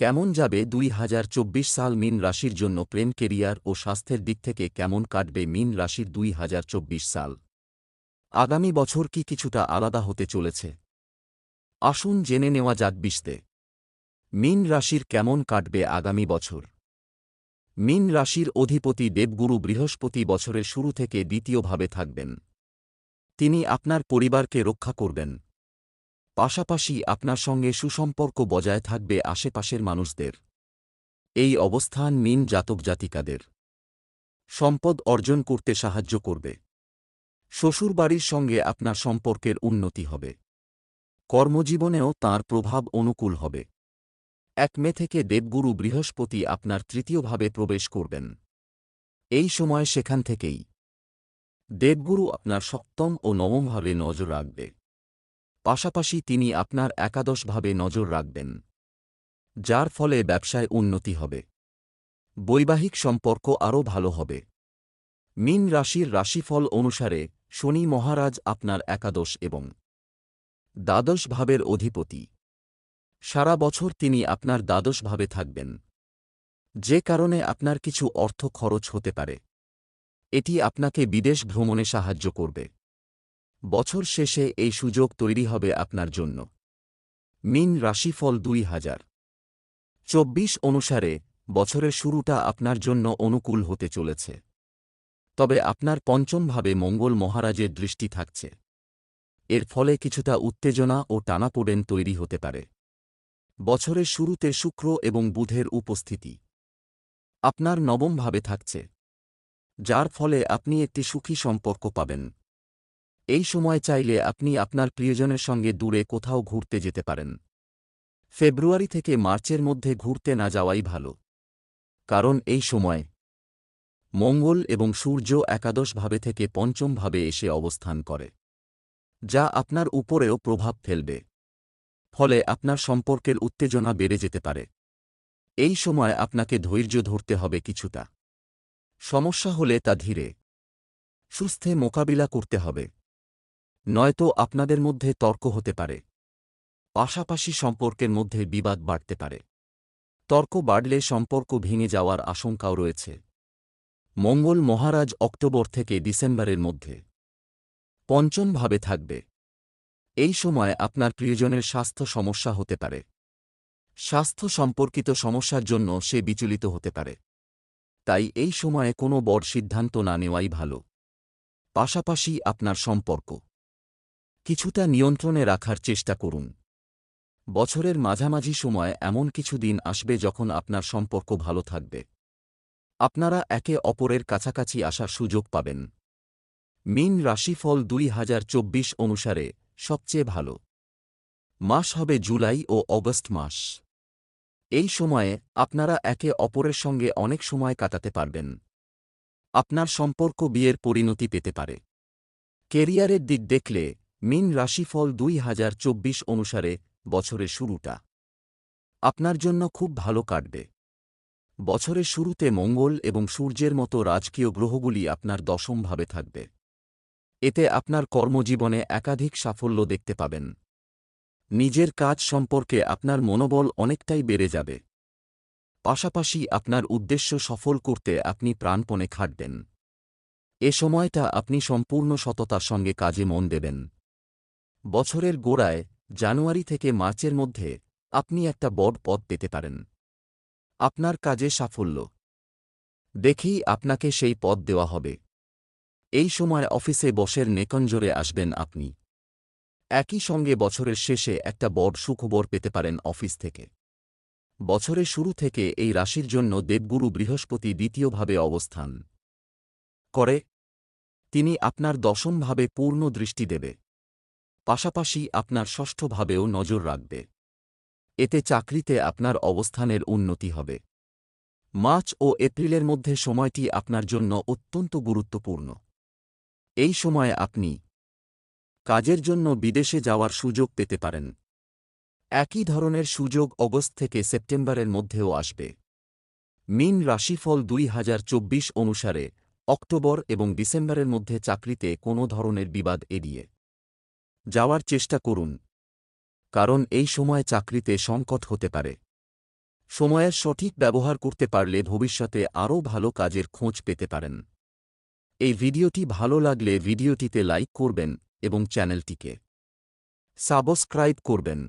কেমন যাবে দুই হাজার চব্বিশ সাল মিন রাশির জন্য প্রেম, কেরিয়ার ও স্বাস্থ্যের দিক থেকে কেমন কাটবে মিন রাশির দুই হাজার চব্বিশ সাল? আগামী বছর কি কিছুটা আলাদা হতে চলেছে? আসুন জেনে নেওয়া যাক বিশতে মিন রাশির কেমন কাটবে আগামী বছর? মিন রাশির অধিপতি দেবগুরু বৃহস্পতি বছরের শুরু থেকে দ্বিতীয়ভাবে থাকবেন। তিনি আপনার পরিবারকে রক্ষা করবেন। পাশাপাশি আপনার সঙ্গে সুসম্পর্ক বজায় থাকবে আশেপাশের মানুষদের। এই অবস্থান মিন জাতক জাতিকাদের। সম্পদ অর্জন করতে সাহায্য করবে। শ্বশুরবাড়ির সঙ্গে আপনার সম্পর্কের উন্নতি হবে। কর্মজীবনেও তার প্রভাব অনুকূল হবে। এক মে থেকে দেবগুরু বৃহস্পতি আপনার তৃতীয়ভাবে প্রবেশ করবেন। এই সময় সেখান থেকেই দেবগুরু আপনার সপ্তম ও নবমভাবে নজর রাখবে। পাশাপাশি তিনি আপনার একাদশভাবে নজর রাখবেন, যার ফলে ব্যবসায় উন্নতি হবে। বৈবাহিক সম্পর্ক আরও ভালো হবে। মিন রাশির রাশিফল অনুসারে শনি মহারাজ আপনার একাদশ এবং দ্বাদশ ভাবের অধিপতি। সারা বছর তিনি আপনার দ্বাদশভাবে থাকবেন। যে কারণে আপনার কিছু অর্থ খরচ হতে পারে। এটি আপনাকে বিদেশ ভ্রমণে সাহায্য করবে। বছর শেষে এই সুযোগ তৈরি হবে আপনার জন্য। মিন রাশিফল দুই হাজার। চব্বিশ অনুসারে বছরের শুরুটা আপনার জন্য অনুকূল হতে চলেছে। তবে আপনার পঞ্চমভাবে মঙ্গল মহারাজের দৃষ্টি থাকছে। এর ফলে কিছুটা উত্তেজনা ও টানাপোড়েন তৈরি হতে পারে। বছরের শুরুতে শুক্র এবং বুধের উপস্থিতি আপনার নবমভাবে থাকছে। যার ফলে আপনি একটি সুখী সম্পর্ক পাবেন। এই সময় চাইলে আপনি আপনার প্রিয়জনের সঙ্গে দূরে কোথাও ঘুরতে যেতে পারেন। ফেব্রুয়ারি থেকে মার্চের মধ্যে ঘুরতে না যাওয়াই ভালো। কারণ এই সময় মঙ্গল এবং সূর্য একাদশভাবে থেকে পঞ্চমভাবে এসে অবস্থান করে, যা আপনার উপরেও প্রভাব ফেলবে। ফলে আপনার সম্পর্কের উত্তেজনা বেড়ে যেতে পারে। এই সময় আপনাকে ধৈর্য ধরতে হবে কিছুটা। সমস্যা হলে তা ধীরে সুস্থে মোকাবিলা করতে হবে। নয়তো আপনাদের মধ্যে তর্ক হতে পারে। পাশাপাশি সম্পর্কের মধ্যে বিবাদ বাড়তে পারে। তর্ক বাড়লে সম্পর্ক ভেঙে যাওয়ার আশঙ্কাও রয়েছে। মঙ্গল মহারাজ অক্টোবর থেকে ডিসেম্বরের মধ্যে পঞ্চমভাবে থাকবে। এই সময় আপনার প্রিয়জনের স্বাস্থ্য সমস্যা হতে পারে। স্বাস্থ্য সম্পর্কিত সমস্যার জন্য সে বিচলিত হতে পারে। তাই এই সময়ে কোনো বড় সিদ্ধান্ত না নেওয়াই ভালো। পাশাপাশি আপনার সম্পর্ক। কিছুটা নিয়ন্ত্রণে রাখার চেষ্টা করুন। বছরের মাঝামাঝি সময় এমন কিছু দিন আসবে যখন আপনার সম্পর্ক ভালো থাকবে। আপনারা একে অপরের কাছাকাছি আসার সুযোগ পাবেন। মিন রাশিফল দুই হাজার চব্বিশ অনুসারে সবচেয়ে ভালো। মাস হবে জুলাই ও অগস্ট মাস। এই সময়ে আপনারা একে অপরের সঙ্গে অনেক সময় কাটাতে পারবেন। আপনার সম্পর্ক বিয়ের পরিণতি পেতে পারে। কেরিয়ারের দিক দেখলে মিন রাশিফল দুই হাজার চব্বিশ অনুসারে বছরের শুরুটা। আপনার জন্য খুব ভালো কাটবে। বছরের শুরুতে মঙ্গল এবং সূর্যের মতো রাজকীয় গ্রহগুলি আপনার দশমভাবে থাকবে। এতে আপনার কর্মজীবনে একাধিক সাফল্য দেখতে পাবেন। নিজের কাজ সম্পর্কে আপনার মনোবল অনেকটাই বেড়ে যাবে। পাশাপাশি আপনার উদ্দেশ্য সফল করতে আপনি প্রাণপণে খাটবেন। এ সময়টা আপনি সম্পূর্ণ সততার সঙ্গে কাজে মন দেবেন। বছরের গোড়ায়, জানুয়ারি থেকে মার্চের মধ্যে, আপনি একটা বড় পদ পেতে পারেন। আপনার কাজে সাফল্য। দেখেই আপনাকে সেই পদ দেওয়া হবে। এই সময় অফিসে বসের নেকঞ্জরে আসবেন আপনি। একই সঙ্গে বছরের শেষে একটা বড় সুখবর পেতে পারেন অফিস থেকে। বছরের শুরু থেকে এই রাশির জন্য দেবগুরু বৃহস্পতি দ্বিতীয়ভাবে অবস্থান করে। তিনি আপনার দশমভাবে পূর্ণ দৃষ্টি দেবে। পাশাপাশি আপনার ষষ্ঠভাবেও নজর রাখবে। এতে চাকরিতে আপনার অবস্থানের উন্নতি হবে। মার্চ ও এপ্রিলের মধ্যে সময়টি আপনার জন্য অত্যন্ত গুরুত্বপূর্ণ। এই সময়ে আপনি কাজের জন্য বিদেশে যাওয়ার সুযোগ পেতে পারেন। একই ধরনের সুযোগ অগস্ট থেকে সেপ্টেম্বরের মধ্যেও আসবে। মিন রাশিফল দুই হাজার চব্বিশ অনুসারে অক্টোবর এবং ডিসেম্বরের মধ্যে চাকরিতে কোনো ধরনের বিবাদ এড়িয়ে যাওয়ার চেষ্টা করুন। কারণ এই সময় চাকরিতে সংকট হতে পারে। সময়ের সঠিক ব্যবহার করতে পারলে ভবিষ্যতে আরও ভালো কাজের খোঁজ পেতে পারেন। এই ভিডিওটি ভালো লাগলে ভিডিওটিতে লাইক করবেন এবং চ্যানেলটিকে সাবস্ক্রাইব করবেন।